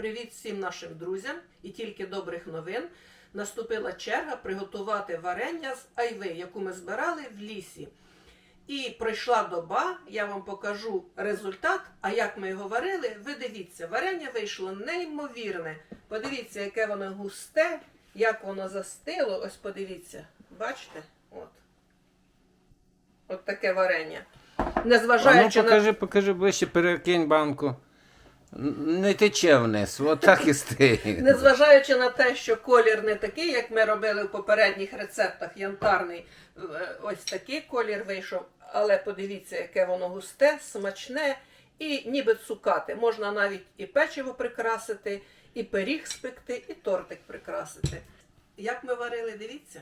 Привіт всім нашим друзям і тільки добрих новин. Наступила черга приготувати варення з айви, яку ми збирали в лісі. І пройшла доба, я вам покажу результат. А як ми його варили, ви дивіться, варення вийшло неймовірне. Подивіться, яке воно густе, як воно застило. Ось подивіться, бачите? От. От таке варення. А ну Незважаючи на покажи, покажи ближче, перекинь банку. Не тече вниз, отак і стигне. Незважаючи на те, що колір не такий, як ми робили в попередніх рецептах, янтарний, е, ось такий колір вийшов. Але подивіться, яке воно густе, смачне і ніби цукати. Можна навіть і печиво прикрасити, і пиріг спекти, і тортик прикрасити. Як ми варили, дивіться.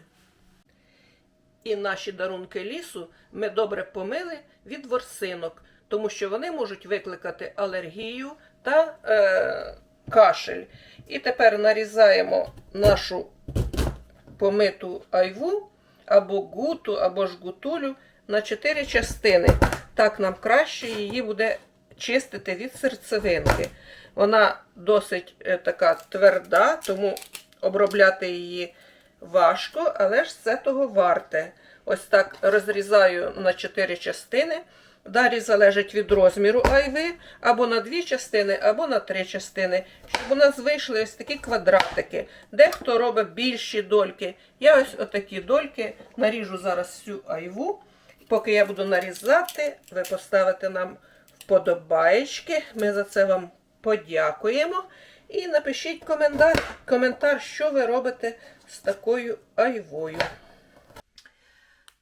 І наші дарунки лісу ми добре помили від ворсинок, тому що вони можуть викликати алергію та е, кашель. І тепер нарізаємо нашу помиту айву або гуту, або ж гутулю на 4 частини. Так нам краще її буде чистити від серцевинки. Вона досить е, така тверда, тому обробляти її важко, але ж це того варте. Ось так розрізаю на 4 частини. Далі залежить від розміру айви, або на дві частини, або на три частини, щоб у нас вийшли ось такі квадратики. Дехто робить більші дольки. Я ось отакі дольки наріжу зараз всю айву. Поки я буду нарізати, ви поставите нам вподобаєчки. Ми за це вам подякуємо. І напишіть коментар, коментар, що ви робите з такою айвою.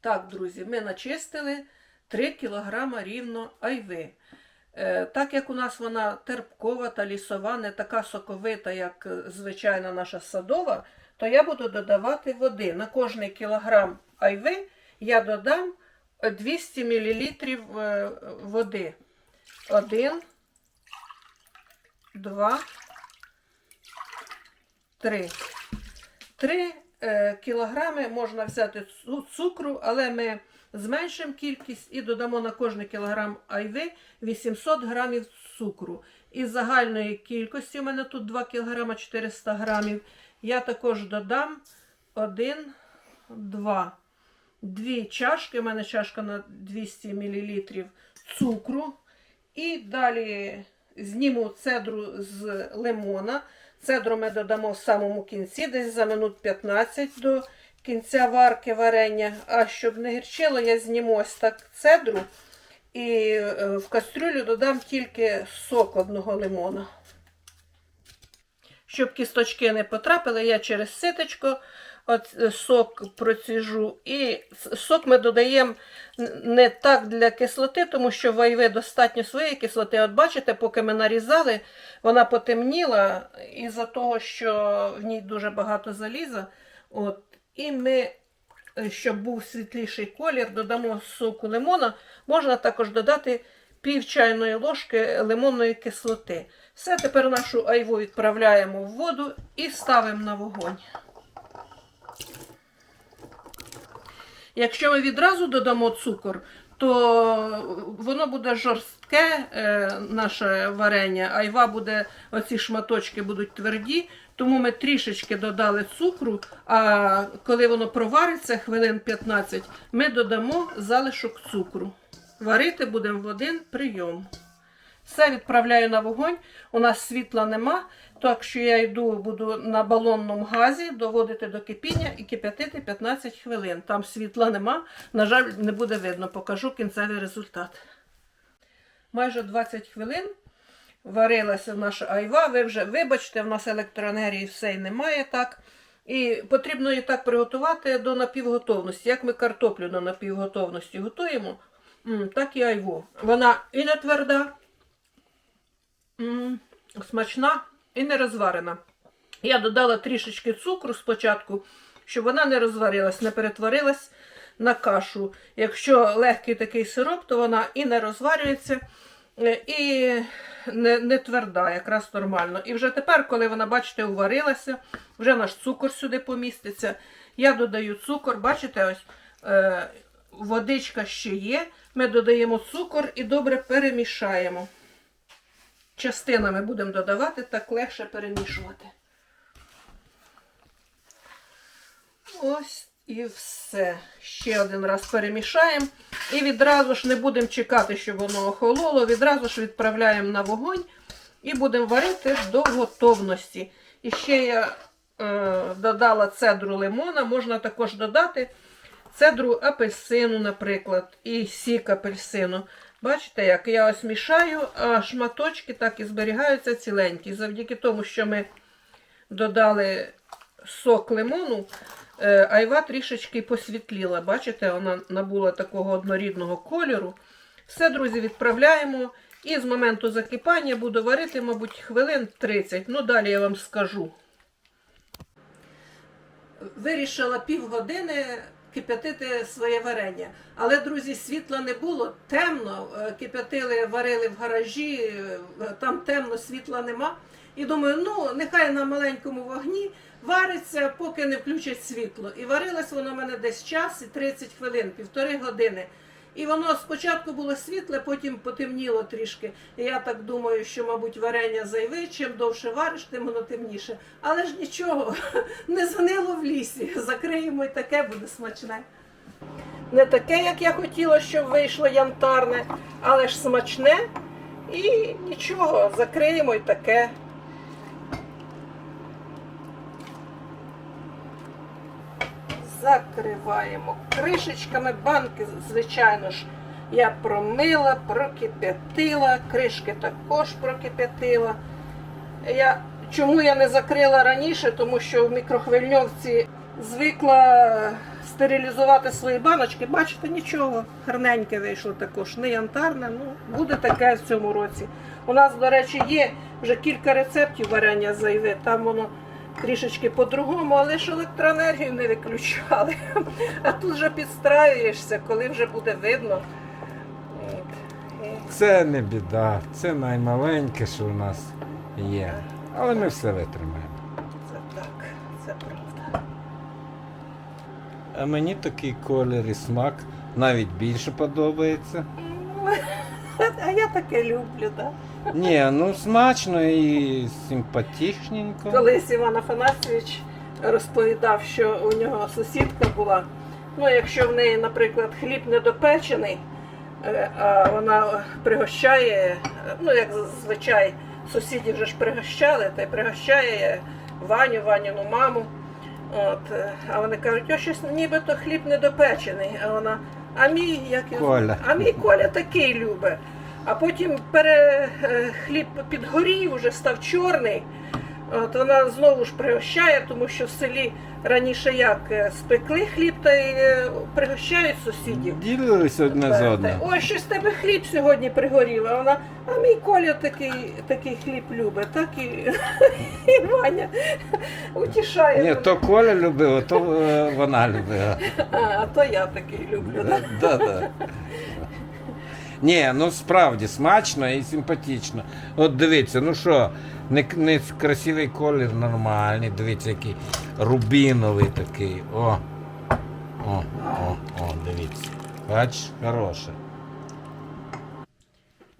Так, друзі, ми начистили 3 кг рівно айви. Е, Так як у нас вона терпкова та лісова, не така соковита, як е, звичайна наша садова, то я буду додавати води. На кожний кілограм айви я додам е, 200 мл е, води. Один, два, три. Три кілограми можна взяти цу- цукру, але ми зменшимо кількість і додамо на кожний кілограм айви 800 грамів цукру. Із загальної кількості, у мене тут 2 кілограма 400 грамів, я також додам 1, 2, 2 чашки, у мене чашка на 200 мл цукру. І далі зніму цедру з лимона. Цедру ми додамо в самому кінці, десь за минут 15 до кінця варки варення. А щоб не гірчило, я зніму ось так цедру і е, в кастрюлю додам тільки сок одного лимона. Щоб кісточки не потрапили, я через ситочко от е, сок проціжу. І сок ми додаємо не так для кислоти, тому що в айви достатньо своєї кислоти. От бачите, поки ми нарізали, вона потемніла із-за того, що в ній дуже багато заліза. От. І ми, е, щоб був світліший колір, додамо соку лимона. Можна також додати пів чайної ложки лимонної кислоти. Все, тепер нашу айву відправляємо в воду і ставимо на вогонь. Якщо ми відразу додамо цукор, то воно буде жорстке, е, наше варення, айва буде, оці шматочки будуть тверді, тому ми трішечки додали цукру, а коли воно провариться хвилин 15, ми додамо залишок цукру. Варити будемо в один прийом. Все відправляю на вогонь. У нас світла нема, так що я йду, буду на балонному газі доводити до кипіння і кип'ятити 15 хвилин. Там світла нема, на жаль, не буде видно. Покажу кінцевий результат. Майже 20 хвилин варилася наша айва. Ви вже вибачте, в нас електроенергії все і немає так. І потрібно її так приготувати до напівготовності. Як ми картоплю до напівготовності готуємо, так і айву. Вона і не тверда, смачна і не розварена. Я додала трішечки цукру спочатку, щоб вона не розварилась, не перетворилась на кашу. Якщо легкий такий сироп, то вона і не розварюється, е, і не, не тверда, якраз нормально. І вже тепер, коли вона, бачите, уварилася, вже наш цукор сюди поміститься. Я додаю цукор, бачите, ось е, водичка ще є. Ми додаємо цукор і добре перемішаємо. частинами будемо додавати, так легше перемішувати. Ось і все. Ще один раз перемішаємо. І відразу ж не будемо чекати, щоб воно охололо. Відразу ж відправляємо на вогонь і будемо варити до готовності. І ще я е, додала цедру лимона, можна також додати цедру апельсину, наприклад, і сік апельсину. Бачите, як я ось мішаю, а шматочки так і зберігаються ціленькі. Завдяки тому, що ми додали сок лимону, айва трішечки посвітліла. Бачите, вона набула такого однорідного кольору. Все, друзі, відправляємо. І з моменту закипання буду варити, мабуть, хвилин 30. Ну, далі я вам скажу. Вирішила півгодини кип'ятити своє варення. Але, друзі, світла не було, темно. Е, Кип'ятили, варили в гаражі, е, там темно, світла нема. І думаю, ну нехай на маленькому вогні вариться, поки не включать світло. І варилось воно в мене десь час і 30 хвилин, півтори години. І воно спочатку було світле, потім потемніло трішки. І я так думаю, що, мабуть, варення зайве, чим довше вариш, тим воно темніше. Але ж нічого, не згнило в лісі. Закриємо і таке буде смачне. Не таке, як я хотіла, щоб вийшло янтарне, але ж смачне. І нічого, закриємо і таке. Закриваємо кришечками. Банки, звичайно ж, я промила, прокип'ятила, кришки також прокип'ятила. Я, чому я не закрила раніше? Тому що в мікрохвильовці звикла стерилізувати свої баночки. Бачите, нічого, гарненьке вийшло також, не янтарне, ну буде таке в цьому році. У нас, до речі, є вже кілька рецептів варення зайве, там воно трішечки по-другому, але ж електроенергію не виключали. А тут вже підстраюєшся, коли вже буде видно. Це не біда, це наймаленьке, що у нас є. Але ми все витримаємо. Це так, це правда. А мені такий колір і смак навіть більше подобається. А я таке люблю, так? Ні, ну смачно і симпатичненько. Колись Іван Афанасьович розповідав, що у нього сусідка була. Ну, якщо в неї, наприклад, хліб недопечений, е, а вона пригощає, ну як зазвичай сусідів вже ж пригощали, та й пригощає Ваню, Ваніну маму. От, е, а вони кажуть, о, щось нібито хліб недопечений. А вона, а мій як Коля. А мій Коля такий любить. А потім пере, е, хліб підгорів, вже став чорний. От вона знову ж пригощає, тому що в селі раніше як е, спекли хліб та й е, пригощають сусідів. Ділилися одне з одним. Ой, щось тебе хліб сьогодні пригорів. А вона, а мій Коля такий, такий хліб любить, так і, і Ваня утішає. Ні, то Коля любила, то вона любила. А, а то я такий люблю. Да? Да, да. Ні, ну справді смачно і симпатично. От дивіться, ну що, не, не красивий колір нормальний, дивіться, який рубіновий такий. О. О, о, о, дивіться. Бач, хороше.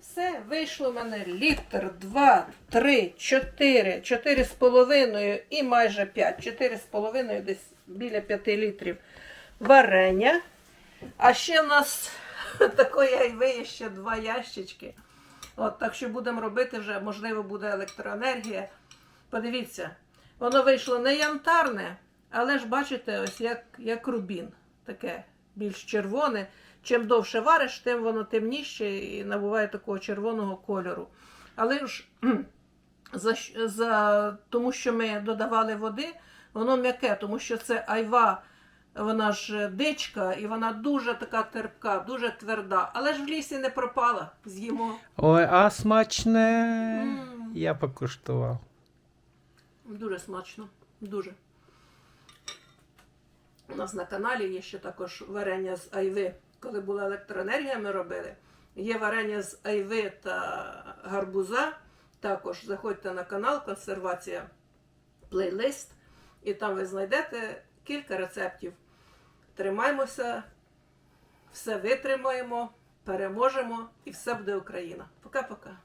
Все, вийшло в мене літр, два, три, чотири, чотири з половиною і майже п'ять. Чотири з половиною, десь біля п'яти літрів варення. А ще в нас такої айви є ще два ящички. От, так що будемо робити вже, можливо, буде електроенергія. Подивіться, воно вийшло не янтарне, але ж бачите, ось як, як рубін. Таке більш червоне. Чим довше вариш, тим воно темніше і набуває такого червоного кольору. Але ж за, за, тому що ми додавали води, воно м'яке, тому що це айва, вона ж дичка, і вона дуже така терпка, дуже тверда. Але ж в лісі не пропала. З'їмо. Ой, а смачне. М. Я покуштував. Дуже смачно. Дуже. У нас на каналі є ще також варення з айви. Коли була електроенергія, ми робили. Є варення з айви та гарбуза. Також заходьте на канал Консервація плейлист, і там ви знайдете кілька рецептів. Тримаймося, все витримаємо, переможемо і все буде Україна. Пока-пока.